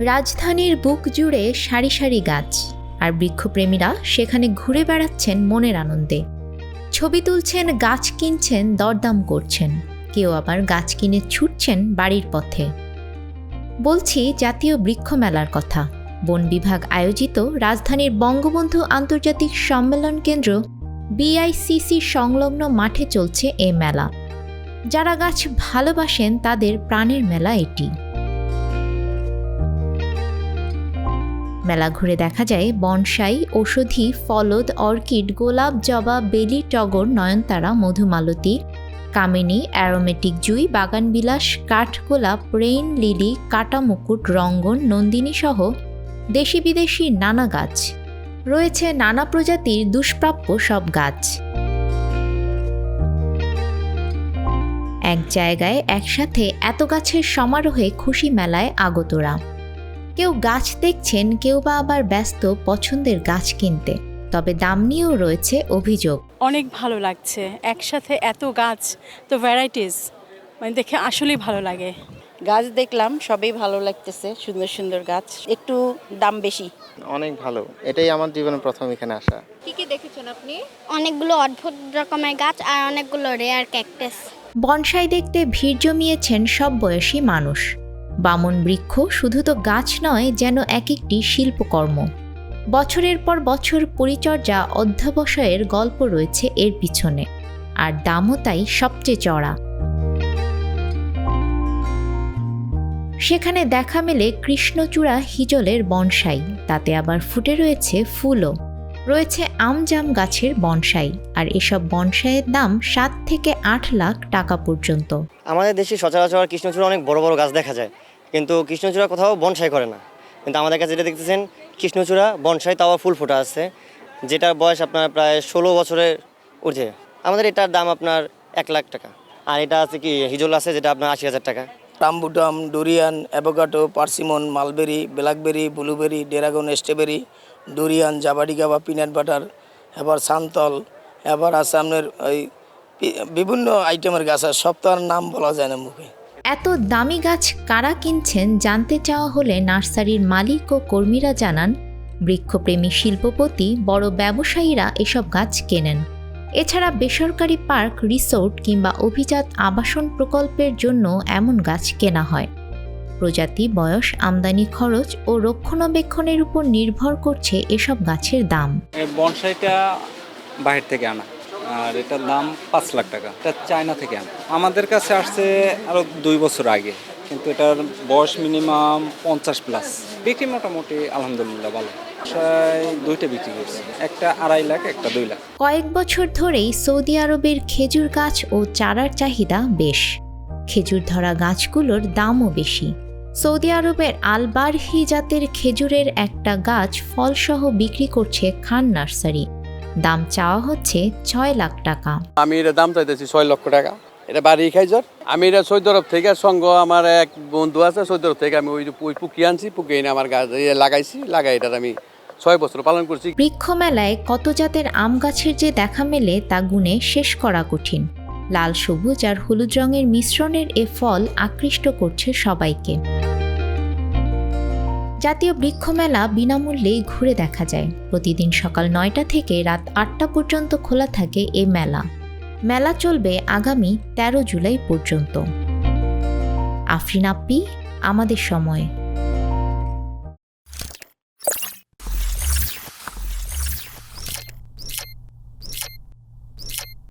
রাজধানীর বুক জুড়ে সারি সারি গাছ, আর বৃক্ষপ্রেমীরা সেখানে ঘুরে বেড়াচ্ছেন মনের আনন্দে। ছবি তুলছেন, গাছ কিনছেন, দরদাম করছেন। কেউ আবার গাছ কিনে ছুটছেন বাড়ির পথে। বলছি জাতীয় বৃক্ষ মেলার কথা। বন বিভাগ আয়োজিত রাজধানীর বঙ্গবন্ধু আন্তর্জাতিক সম্মেলন কেন্দ্র বিআইসিসি সংলগ্ন মাঠে চলছে এ মেলা। যারা গাছ ভালোবাসেন তাদের প্রাণের মেলা এটি। মেলা ঘুরে দেখা যায় বনসাই ঔষধি ফলদ, অর্কিড, গোলাপ, জবা, বেলি, টগর, নয়নতারা, মধুমালতী, কামিনী, অ্যারোমেটিক জুই, বাগানবিলাস, কাঠগোলাপ, রেইন, লিলি কাটা মুকুট রঙ্গন নন্দিনী সহ দেশি বিদেশি নানা গাছ। রয়েছে নানা প্রজাতির দুষ্প্রাপ্য সব গাছ। এক জায়গায় একসাথে এত গাছের সমারোহে খুশি মেলায় আগতরা। কেউ গাছ দেখছেন কেউ বা আবার ব্যস্ত পছন্দের গাছ কিনতে। তবে দাম নিয়েও রয়েছে অভিযোগ। অনেক ভালো লাগছে। একসাথে এত গাছ তো ভ্যারাইটিস মানে দেখে আসলেই ভালো লাগে। গাছ দেখলাম সবই ভালো লাগতেছে সুন্দর সুন্দর গাছ একটু দাম বেশি। অনেক ভালো। এটাই আমার জীবনে প্রথম এখানে আসা। কি কি দেখেছেন আপনি? অনেকগুলো অদ্ভুত রকমের গাছ আর অনেকগুলো রেয়ার ক্যাকটাস বনসাই দেখতে ভিড় জমিয়েছেন সব বয়সী মানুষ। বামন বৃক্ষ শুধু তো গাছ নয়, যেন এক একটি শিল্পকর্ম। বছরের পর বছর পরিচর্যা, অধ্যাবসায়ের গল্প রয়েছে এর পিছনে। আর দামও তাই সবচেয়ে চড়া। সেখানে দেখা মেলে কৃষ্ণচূড়া হিজলের বনসাই, তাতে আবার ফুটে রয়েছে ফুলও। রয়েছে আমজাম গাছের বনসাই, আর এসব বনসাইয়ের দাম সাত থেকে আট লাখ টাকা পর্যন্ত। আমাদের দেশে সচরাচর কৃষ্ণচূড়া অনেক বড় বড় গাছ দেখা যায়। কিন্তু কৃষ্ণচূড়া কোথাও বনসাই করে না। কিন্তু আমাদের কাছে যেটা দেখতেছেন, কৃষ্ণচূড়া, বনসাই তাও ফুল ফোটা আছে, যেটার বয়স আপনার প্রায় ষোলো বছরের ঊর্ধ্বে। আমাদের এটার দাম আপনার এক লাখ টাকা। আর এটা আছে কি, হিজল আছে, যেটা আপনার আশি হাজার টাকা। Rambutan, durian avocado persimmon, mulberry, blackberry, blueberry, dragon, strawberry, durian jabuticaba বা পিনাট বাটার, এবার সান্তল, এবার আছে আপনার ওই বিভিন্ন আইটেমের গাছ আছে সব তো আর নাম বলা যায় না মুখে। এত দামি গাছ কারা কিনছেন জানতে চাওয়া হলে নার্সারির মালিক ও কর্মীরা জানান, বৃক্ষপ্রেমী শিল্পপতি, বড় ব্যবসায়ীরা এসব গাছ কেনেন। এছাড়া বেসরকারি পার্ক, রিসোর্ট কিংবা অভিজাত আবাসন প্রকল্পের জন্য এমন গাছ কেনা হয়। প্রজাতি, বয়স, আমদানি খরচ ও রক্ষণাবেক্ষণের উপর নির্ভর করছে এসব গাছের দাম। বনসাইটা বাহির থেকে আনা। আর এটার দাম পাঁচ লাখ টাকা। এটা চায়না থেকে আনা। আমাদের কাছে আসছে আরও দুই বছর আগে, কিন্তু এটার বয়স মিনিমাম পঞ্চাশ প্লাস। বিক্রি মোটামুটি, আলহামদুলিল্লাহ, ভালো। দুইটা বিক্রি করছি, একটা আড়াই লাখ, একটা দুই লাখ। কয়েক বছর ধরেই সৌদি আরবের খেজুর গাছ ও চারার চাহিদা বেশ। খেজুর ধরা গাছগুলোর দামও বেশি। সৌদি আরবের আলবারহি জাতের খেজুরের একটা গাছ ফলসহ বিক্রি করছে খান নার্সারি। দাম চাওয়া হচ্ছে ছয় লাখ টাকা। আমি এটা দাম চাইতেছি ছয় লক্ষ টাকা। এটা বাড়ি খাইজর। আমি এটা সৌদি আরব থেকে সঙ্গ আমার এক বন্ধু আছে সৌদি আরব থেকে আমি ওই ওই পুকি আনছি পুকি এনে আমার গাছ লাগাইছি লাগাই এটা আমি ছয় বছর পালন করছি। বৃক্ষ মেলায় কত জাতের আম গাছের যে দেখা মেলে তা গুণে শেষ করা কঠিন। লাল সবুজ আর হলুদ রঙের মিশ্রণের এ ফল আকৃষ্ট করছে সবাইকে। জাতীয় বৃক্ষ মেলা বিনামূল্যেই ঘুরে দেখা যায়। প্রতিদিন সকাল নয়টা থেকে রাত আটটা পর্যন্ত খোলা থাকে এ মেলা। মেলা চলবে আগামী তেরো জুলাই পর্যন্ত। আফরিন আপ্পি, আমাদের সময়।